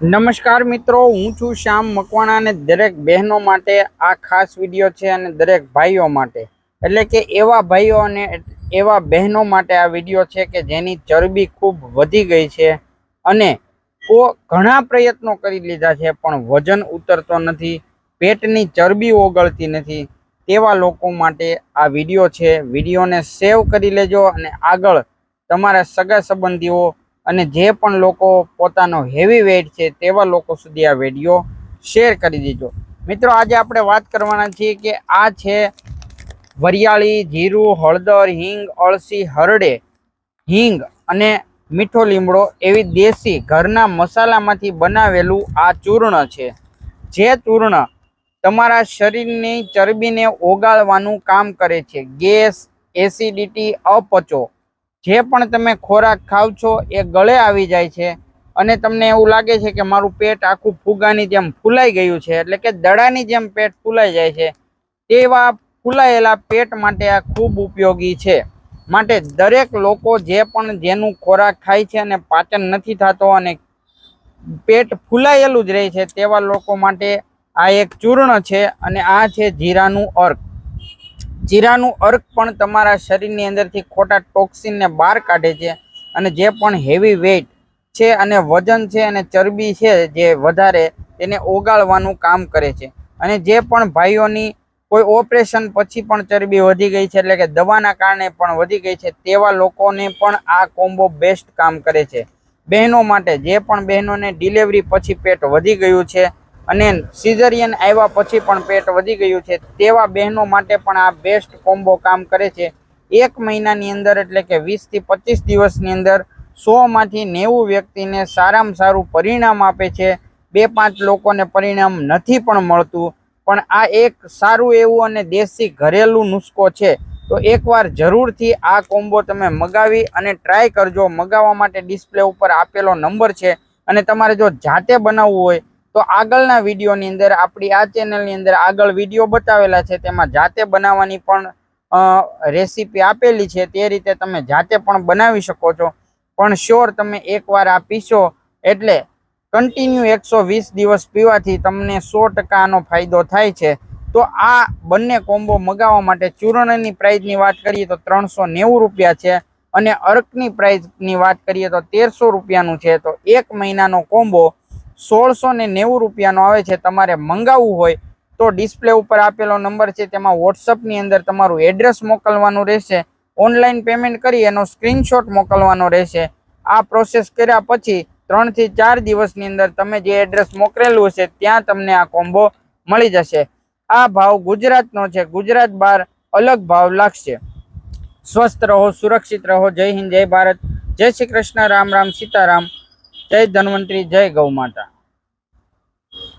નમસ્કાર મિત્રો, હું છું શ્યામ મકવાણા અને દરેક બહેનો માટે આ ખાસ વીડિયો છે અને દરેક ભાઈઓ માટે. એટલે કે એવા ભાઈઓ અને એવા બહેનો માટે આ વીડિયો છે કે જેની ચરબી ખૂબ વધી ગઈ છે અને કો ઘણા પ્રયત્નો કરી લીધા છે, પણ વજન ઉતરતો નથી, પેટની ચરબી ઓગળતી નથી, તેવા લોકો માટે આ વીડિયો છે. વિડીયોને સેવ કરી લેજો અને આગળ તમારા સગા સંબંધીઓ અને જે પણ લોકો પોતાનો હેવી વેઇટ છે તેવા લોકો સુધી આ વીડિયો શેર કરી દેજો. મિત્રો, આજે આપણે વાત કરવાના છીએ કે આ છે વરિયાળી, જીરું, હળદર, હિંગ, અળસી, હરડે, હિંગ અને મીઠો લીમડો એવી દેશી ઘરના મસાલામાંથી બનાવેલું આ ચૂર્ણ છે. જે ચૂર્ણ તમારા શરીરની ચરબીને ઓગાળવાનું કામ કરે છે. ગેસ, એસિડિટી, અપચો જે પણ તમે ખોરાક ખાવ છો એ ગળે આવી જાય છે. અને તમને એવું લાગે છે કે મારું પેટ આખું ફુગાની જેમ ફૂલાઈ ગયું છે, એટલે કે દડાની જેમ પેટ ફૂલાઈ જાય છે, તેવા ફૂલાયેલા પેટ માટે આ ખૂબ ઉપયોગી છે. માટે દરેક લોકો જે પણ જેનું ખોરાક ખાય છે અને પાચન નથી થતો અને પેટ ફૂલાયેલું જ રહે છે, તેવા લોકો માટે આ એક ચૂર્ણ છે અને આ છે જીરાનું અર્ક. જીરાનું અર્ક પણ તમારા શરીરની અંદરથી ખોટા ટોક્સિનને બહાર કાઢે છે અને જે પણ હેવી વેઇટ છે અને વજન છે અને ચરબી છે જે વધારે, તેને ઓગાળવાનું કામ કરે છે. અને જે પણ ભાઈઓની કોઈ ઓપરેશન પછી પણ ચરબી વધી ગઈ છે, એટલે કે દવાના કારણે પણ વધી ગઈ છે, તેવા લોકોને પણ આ કોમ્બો બેસ્ટ કામ કરે છે. બહેનો માટે, જે પણ બહેનોને ડિલિવરી પછી પેટ વધી ગયું છે અને સિઝરિયન આવ્યા પછી પણ પેટ વધી ગયું છે. તેવા બહેનો માટે પણ આ બેસ્ટ કોમ્બો કામ કરે છે. એક મહિનાની અંદર એટલે કે વીસથી પચીસ દિવસની અંદર સોમાંથી નેવું વ્યક્તિને સારામાં સારું પરિણામ આપે છે. બે પાંચ લોકોને પરિણામ નથી પણ મળતું. પણ આ એક સારું એવું અને દેશી ઘરેલું નુસ્ખો છે. તો એકવાર જરૂરથી આ કોમ્બો તમે મગાવી અને ટ્રાય કરજો. મગાવવા માટે ડિસ્પ્લે ઉપર આપેલો નંબર છે. અને તમારે જો જાતે બનાવવું હોય તો આગળના વિડીયોની અંદર આપણી આ ચેનલની અંદર આગળ વીડિયો બતાવેલા છે, તેમાં જાતે બનાવવાની પણ રેસીપી આપેલી છે, તે રીતે તમે જાતે પણ બનાવી શકો છો. પણ શ્યોર તમે એકવાર આ પીશો એટલે કન્ટિન્યુ એકસો વીસ દિવસ પીવાથી તમને સો ટકાનો ફાયદો થાય છે. તો આ બંને કોમ્બો મગાવવા માટે ચૂર્ણની પ્રાઇઝની વાત કરીએ તો ત્રણસો નેવું રૂપિયા છે અને અર્કની પ્રાઇઝની વાત કરીએ તો તેરસો રૂપિયાનું છે. તો એક મહિનાનો કોમ્બો સોળસો ને નેવું રૂપિયાનો આવે છે, તમારે મંગાવવું હોય તો ડિસ્પ્લે ઉપર આપેલો નંબર છે, તેમાં વોટ્સઅપની અંદર તમારું એડ્રેસ મોકલવાનું રહેશે, ઓનલાઈન પેમેન્ટ કરી એનો સ્ક્રીનશોટ મોકલવાનો રહેશે. આ પ્રોસેસ કર્યા પછી ત્રણથી ચાર દિવસની અંદર તમે જે એડ્રેસ મોકલેલું હશે, ત્યાં તમને આ કોમ્બો મળી જશે. આ ભાવ ગુજરાતનો છે, ગુજરાત બહાર અલગ ભાવ લાગશે. સ્વસ્થ રહો, સુરક્ષિત રહો, જય હિન્દ, જય ભારત, જય શ્રી કૃષ્ણ, રામ રામ, સીતારામ. જય ધન્વંતરી જય ગૌ માતા.